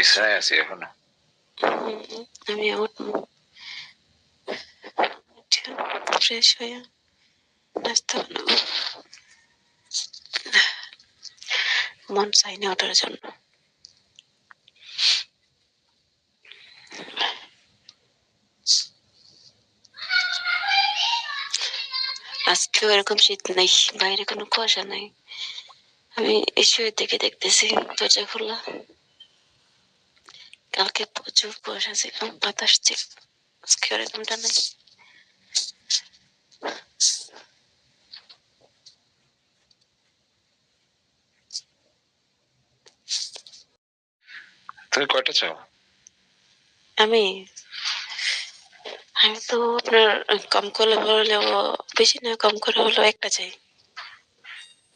বিছানায় আছি এখনও আমি উঠবো ফ্রেশ হয়ে নাস্তা বানাবো মন ওঠার জন্য আজকেও এরকম শীত নেই বাইরে কোনো কুয়াশা নাই আমি এসে দেখে দেখতেছি দরজা খোলা কালকে প্রচুর কুয়াশা ছিল বাতাস ছিল। আজকে এরকমটা নেই। তুমি কয়টা চাও? আমি? আমি তো আপনার কম করে হলেও বেশি না কম করে হলেও একটা চাই।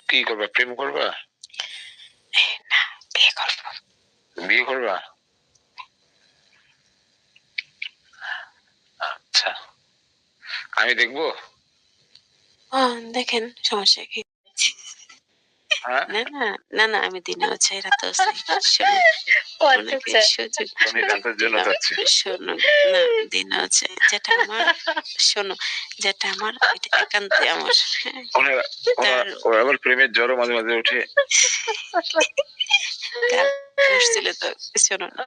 কি করবা প্রেম করবা? বিয়ে করব। বিয়ে করবা? আমি দেখব? দেখেন সমস্যা কি? হ্যাঁ? না না না না আমি দিনেও চাই রাতেও চাই শোনো। না দিনেও চাই যেটা আমার শোনো যেটা আমার এটা একান্তই আমার। হ্যাঁ আবার প্রেমের জ্বরও মাঝে মাঝে উঠে। তো শোনো। না